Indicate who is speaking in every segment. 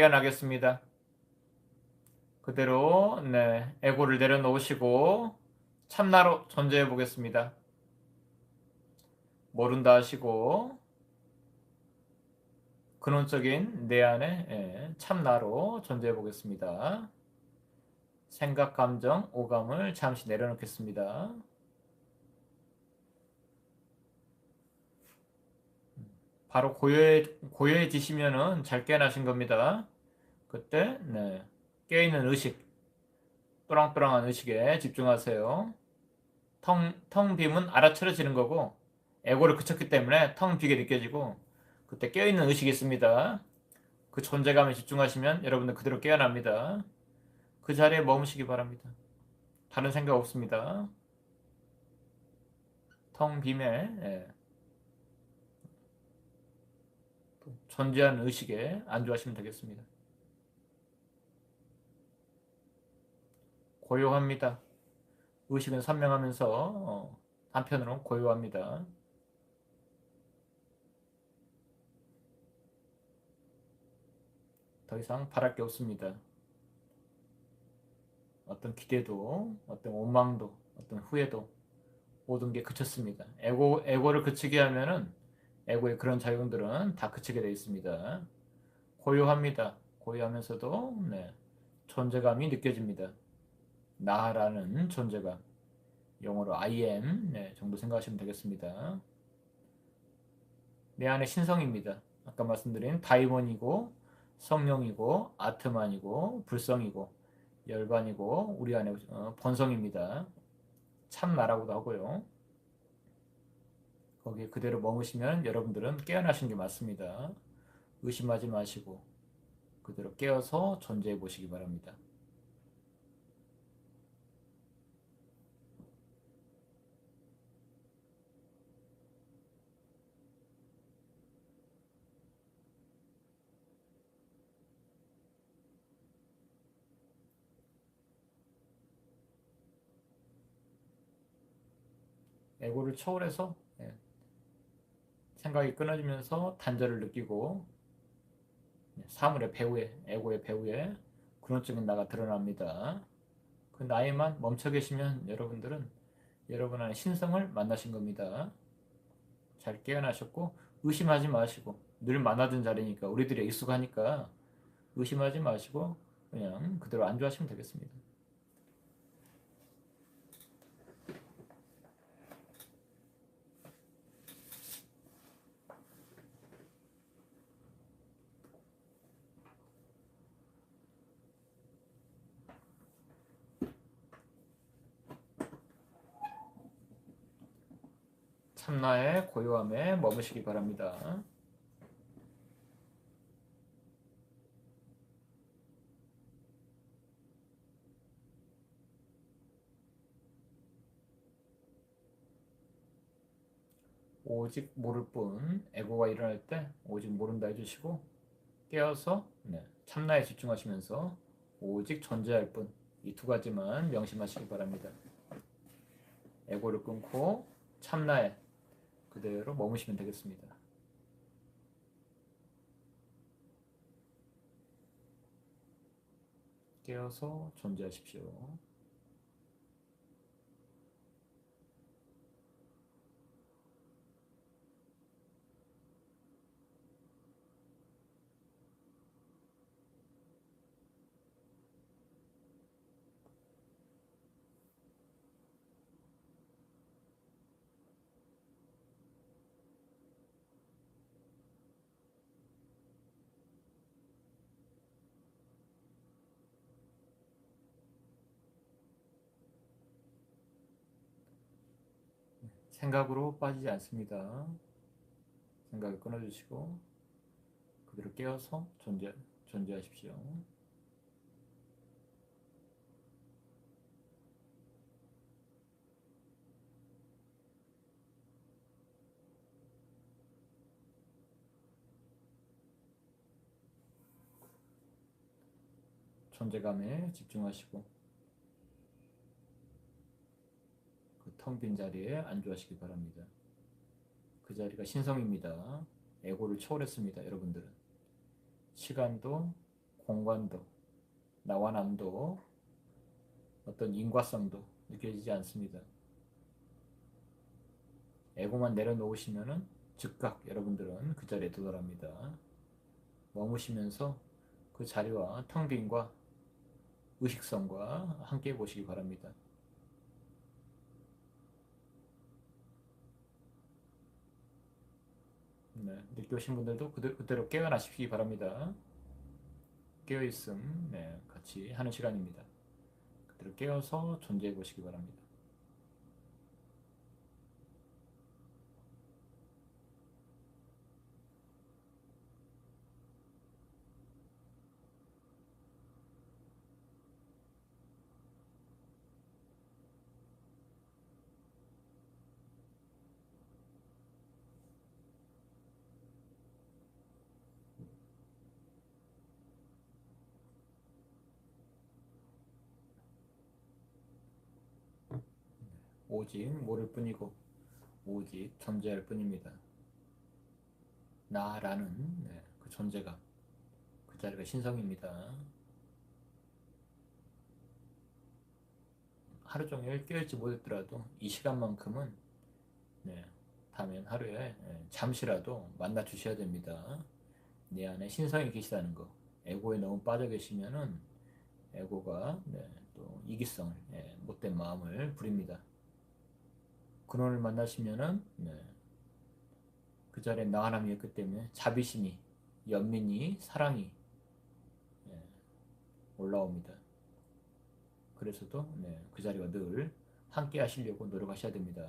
Speaker 1: 깨어나겠습니다. 그대로 네, 에고를 내려놓으시고 참나로 존재해 보겠습니다. 모른다 하시고 근원적인 내 안에 예, 참나로 존재해 보겠습니다. 생각, 감정, 오감을 잠시 내려놓겠습니다. 바로 고요해, 고요해지시면은 잘 깨어나신 겁니다. 그때 네, 깨어있는 의식, 또랑또랑한 의식에 집중하세요. 텅, 텅 빔은 알아차려지는 거고 에고를 그쳤기 때문에 텅 비게 느껴지고 그때 깨어있는 의식이 있습니다. 그 존재감에 집중하시면 여러분들 그대로 깨어납니다. 그 자리에 머무시기 바랍니다. 다른 생각 없습니다. 텅 빔에 예. 존재하는 의식에 안주하시면 되겠습니다. 고요합니다. 의식은 선명하면서 어, 한편으로는 고요합니다. 더 이상 바랄 게 없습니다. 어떤 기대도, 어떤 원망도, 어떤 후회도 모든 게 그쳤습니다. 에고 에고를 그치게 하면은 에고의 그런 작용들은 다 그치게 되어 있습니다. 고요합니다. 고요하면서도 네, 존재감이 느껴집니다. 나라는 존재감. 영어로 I am 네, 정도 생각하시면 되겠습니다. 내 안에 신성입니다. 아까 말씀드린 다이몬이고 성령이고 아트만이고 불성이고 열반이고 우리 안에 어, 본성입니다. 참나라고도 하고요. 거기에 그대로 머무시면 여러분들은 깨어나신 게 맞습니다. 의심하지 마시고 그대로 깨어서 존재해 보시기 바랍니다. 에고를 초월해서 예, 생각이 끊어지면서 단절을 느끼고 예, 사물의 배후에 에고의 배후에 근원적인 나가 드러납니다. 그 나에만 멈춰 계시면 여러분들은 여러분 안의 신성을 만나신 겁니다. 잘 깨어나셨고 의심하지 마시고 늘 만나던 자리니까 우리들이 익숙하니까 의심하지 마시고 그냥 그대로 안주하시면 되겠습니다. 참나의 고요함에 머무시기 바랍니다. 오직 모를 뿐 에고가 일어날 때 오직 모른다 해주시고 깨어서 네, 참나에 집중하시면서 오직 존재할 뿐 이 두 가지만 명심하시기 바랍니다. 에고를 끊고 참나에 그대로 머무시면 되겠습니다. 깨어서 존재하십시오. 생각으로 빠지지 않습니다. 생각을 끊어주시고 그대로 깨어서 존재, 존재하십시오. 존재감에 집중하시고 텅 빈 자리에 안주하시기 바랍니다. 그 자리가 신성입니다. 에고를 초월했습니다. 여러분들은. 시간도 공간도 나와 남도 어떤 인과성도 느껴지지 않습니다. 에고만 내려놓으시면은 즉각 여러분들은 그 자리에 도달합니다. 머무시면서 그 자리와 텅 빈과 의식성과 함께 보시기 바랍니다. 네, 늦게 오신 분들도 그대로, 그대로 깨어나시기 바랍니다. 깨어있음, 네, 같이 하는 시간입니다. 그대로 깨어서 존재해 보시기 바랍니다. 오직 모를 뿐이고 오직 존재할 뿐입니다. 나라는 네, 그 존재가 그 자리가 신성입니다. 하루 종일 깨어있지 못했더라도 이 시간만큼은 네, 다음엔 하루에 네, 잠시라도 만나 주셔야 됩니다. 내 안에 신성이 계시다는 거. 에고에 너무 빠져 계시면은 에고가 네, 또 이기성을 네, 못된 마음을 부립니다. 근원을 만나시면은 네. 그 자리에 나 하나님이 있기 때문에 자비심이 연민이 사랑이 네. 올라옵니다. 그래서도 네. 그 자리가 늘 함께 하시려고 노력하셔야 됩니다.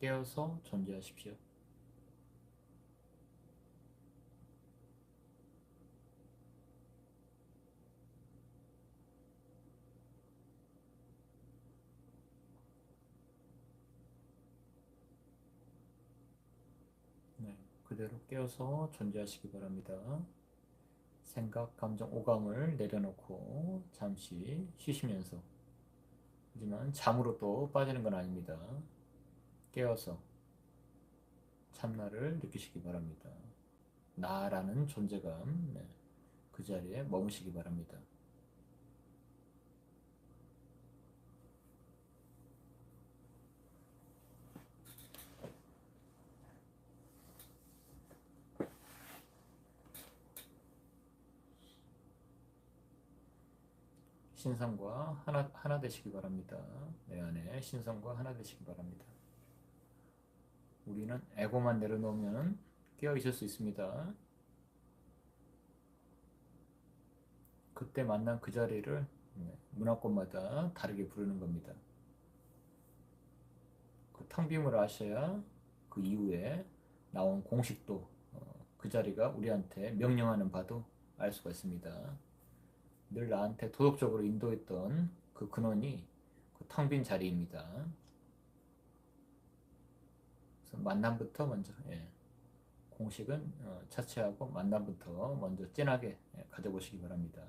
Speaker 1: 깨어서 존재하십시오. 그대로 깨어서 존재하시기 바랍니다. 생각, 감정, 오감을 내려놓고 잠시 쉬시면서 하지만 잠으로 또 빠지는 건 아닙니다. 깨어서 참나를 느끼시기 바랍니다. 나라는 존재감 네. 그 자리에 머무시기 바랍니다. 신성과 하나, 하나 되시기 바랍니다. 내 안에 신성과 하나 되시기 바랍니다. 우리는 에고만 내려놓으면 깨어 있을 수 있습니다. 그때 만난 그 자리를 네, 문화권마다 다르게 부르는 겁니다. 그 텅빔을 아셔야 그 이후에 나온 공식도 어, 그 자리가 우리한테 명령하는 바도 알 수가 있습니다. 늘 나한테 도덕적으로 인도했던 그 근원이 그 텅 빈 자리입니다. 그래서 만남부터 먼저 예. 공식은 어, 차치하고 만남부터 먼저 진하게 예, 가져보시기 바랍니다.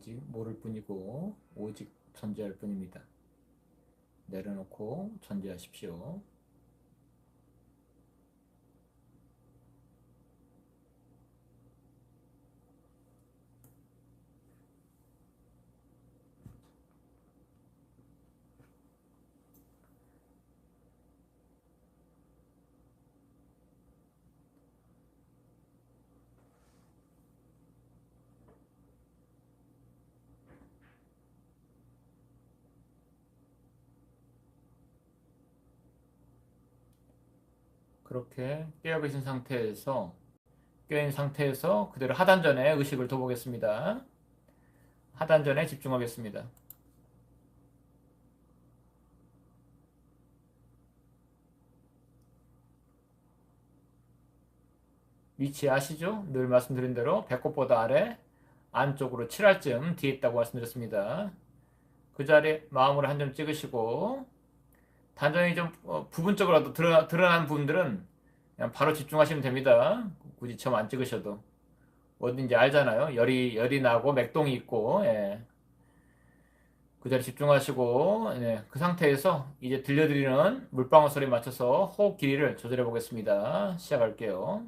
Speaker 1: 오직 모를 뿐이고 오직 존재할 뿐입니다. 내려놓고 존재하십시오. 그렇게 깨어 계신 상태에서 깨어있는 상태에서 그대로 하단전에 의식을 둬보겠습니다. 하단전에 집중하겠습니다. 위치 아시죠? 늘 말씀드린 대로 배꼽보다 아래 안쪽으로 7할쯤 뒤에 있다고 말씀드렸습니다. 그 자리에 마음으로 한 점 찍으시고 단전이 좀 어, 부분적으로도 드러, 드러난 부분들은 그냥 바로 집중하시면 됩니다. 굳이 처음 안 찍으셔도 어딘지 알잖아요. 열이 열이 나고 맥동이 있고 예. 그 자리 집중하시고 예. 그 상태에서 이제 들려드리는 물방울 소리에 맞춰서 호흡 길이를 조절해 보겠습니다. 시작할게요.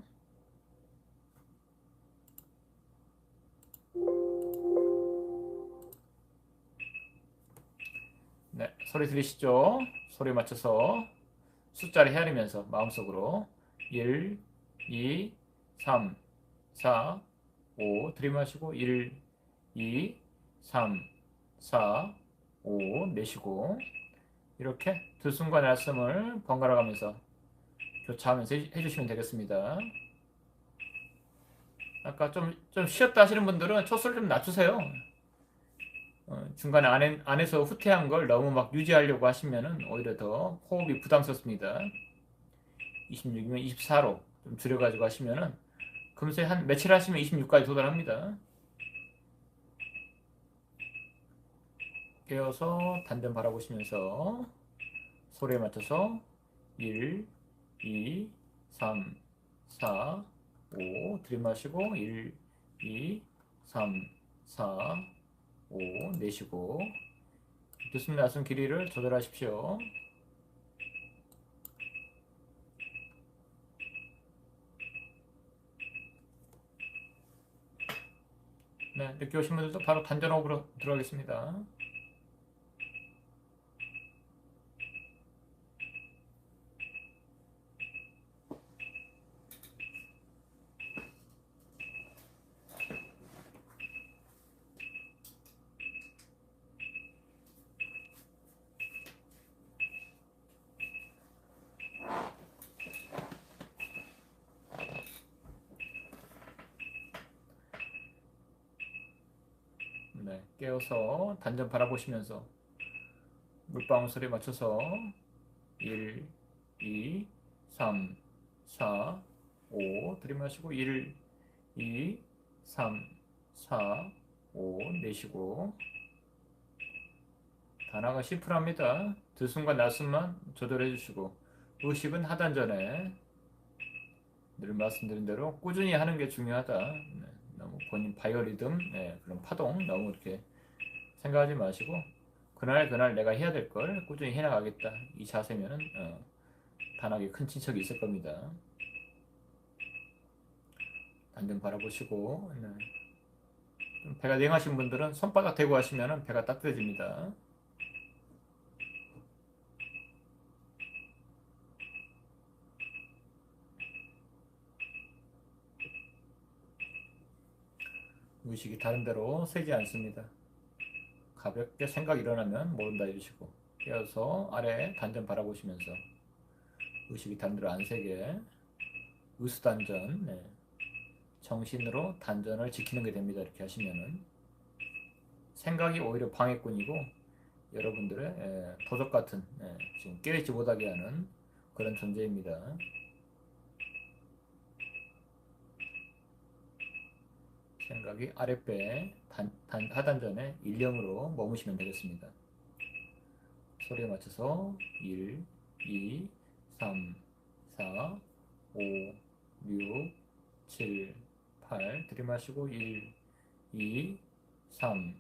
Speaker 1: 네, 소리 들리시죠? 소리 맞춰서 숫자를 헤아리면서 마음속으로 1, 2, 3, 4, 5 들이마시고 1, 2, 3, 4, 5 내쉬고 이렇게 두 순간 말씀을 번갈아 가면서 교차하면서 해주시면 되겠습니다. 아까 좀, 좀 쉬었다 하시는 분들은 초수를 좀 낮추세요. 어, 중간에 안에, 안에서 후퇴한 걸 너무 막 유지하려고 하시면은 오히려 더 호흡이 부담스럽습니다. 26이면 24로 좀 줄여가지고 하시면은 금세 한 며칠 하시면 26까지 도달합니다. 깨어서 단전 바라보시면서 소리에 맞춰서 1, 2, 3, 4, 5 들이마시고 1, 2, 3, 4, 5 내쉬고 좋습니다. 숨 길이를 조절하십시오. 네, 늦게 오신 분들도 바로 단전호흡으로 들어가겠습니다. 네, 깨어서 단전 바라보시면서 물방울 소리에 맞춰서 1, 2, 3, 4, 5 들이마시고 1, 2, 3, 4, 5 내쉬고 단어가 심플합니다. 들숨과 낮숨만 조절해 주시고 의식은 하단전에 늘 말씀드린 대로 꾸준히 하는 게 중요하다. 네. 너무 본인 바이오리듬 네, 그런 파동 너무 이렇게 생각하지 마시고 그날 그날 내가 해야 될 걸 꾸준히 해나가겠다 이 자세면은 어, 단하게 큰 친척이 있을 겁니다. 단전 바라보시고 네. 배가 냉하신 분들은 손바닥 대고 하시면 배가 따뜻해집니다. 의식이 다른 데로 새지 않습니다. 가볍게 생각 일어나면 모른다 해주시고 깨어서 아래 단전 바라보시면서 의식이 다른 데로 안 새게 의수단전 네. 정신으로 단전을 지키는 게 됩니다. 이렇게 하시면은 생각이 오히려 방해꾼이고 여러분들의 예, 도적 같은 예, 지금 깨어있지 못하게 하는 그런 존재입니다. 생각이 아랫배 단, 단, 하단전에 일령으로 머무시면 되겠습니다. 소리에 맞춰서 1, 2, 3, 4, 5, 6, 7, 8 들이마시고 1, 2, 3,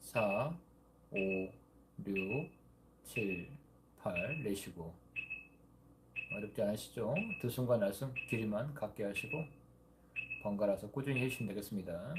Speaker 1: 4, 5, 6, 7, 8 내쉬고 어렵지 않으시죠? 드숨과 날숨 길이만 갖게 하시고 번갈아서 꾸준히 해주시면 되겠습니다.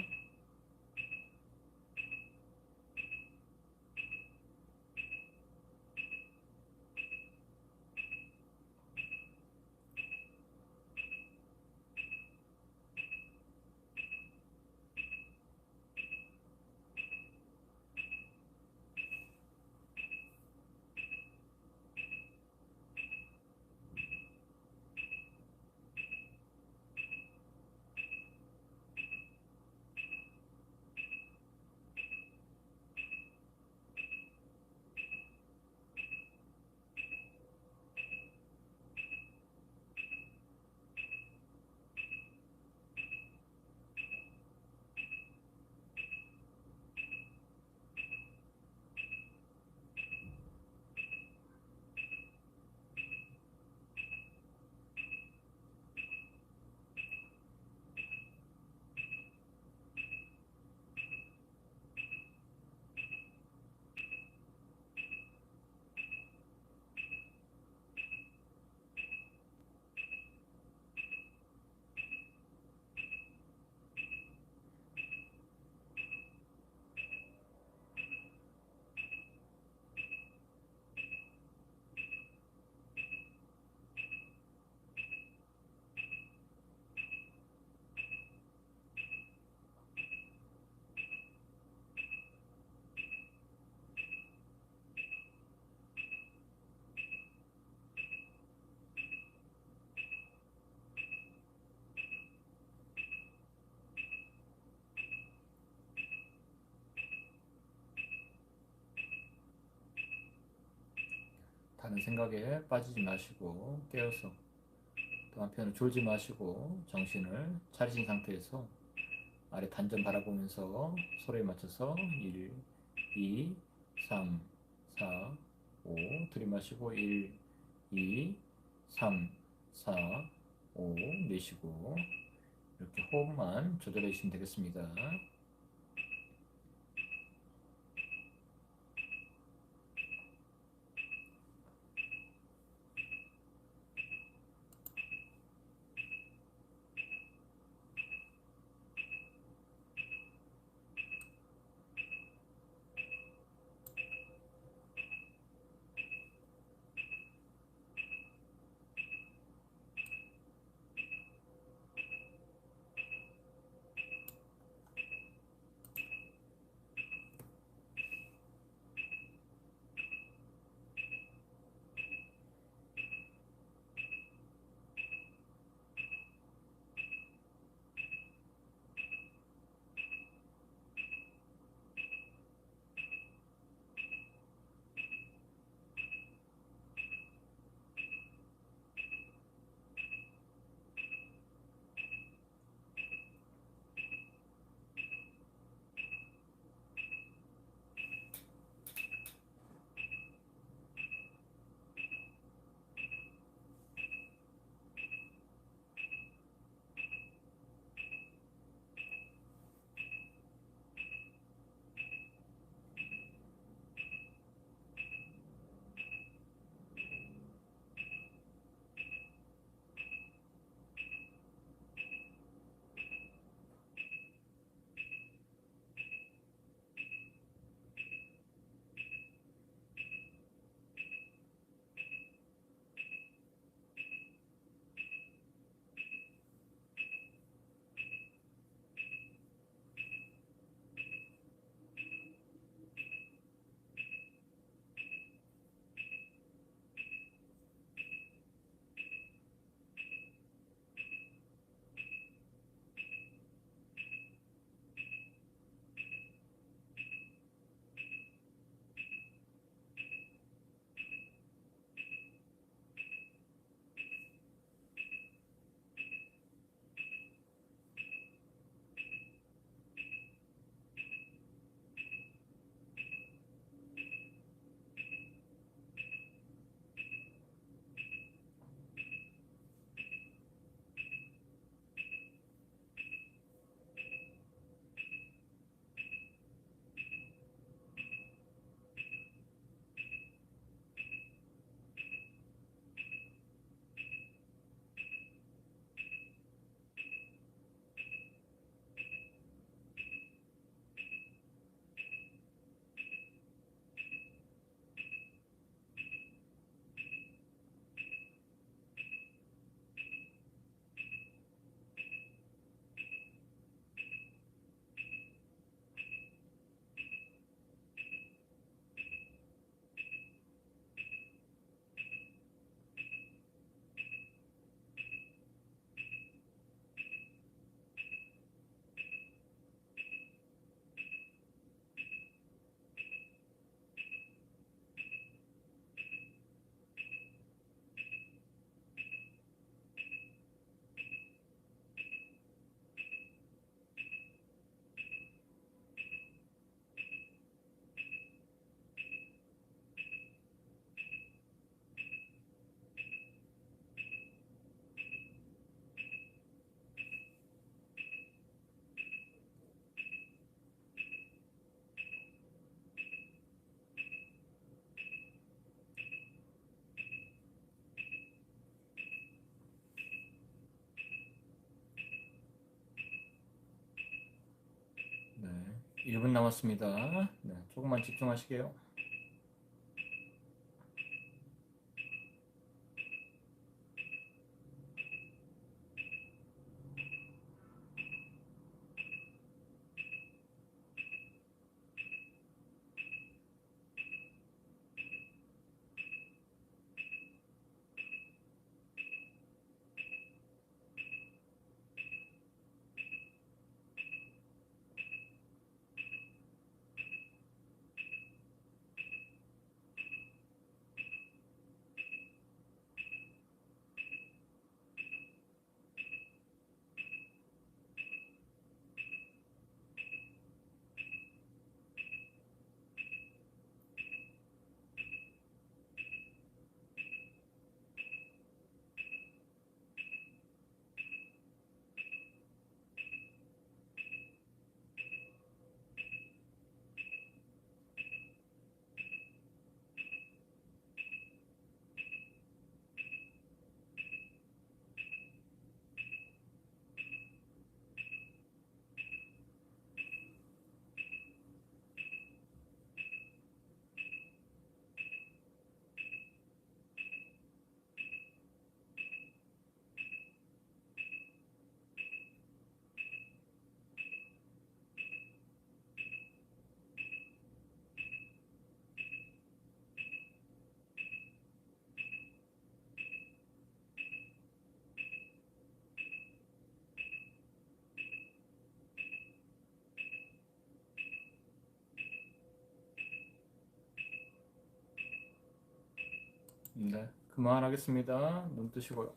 Speaker 1: 다른 생각에 빠지지 마시고 깨어서 또 한편으로 졸지 마시고 정신을 차리신 상태에서 아래 단전 바라보면서 소리에 맞춰서 1, 2, 3, 4, 5 들이마시고 1, 2, 3, 4, 5 내쉬고 이렇게 호흡만 조절해 주시면 되겠습니다. 1분 남았습니다. 네, 조금만 집중하시게요. 네, 그만하겠습니다. 눈 뜨시고요.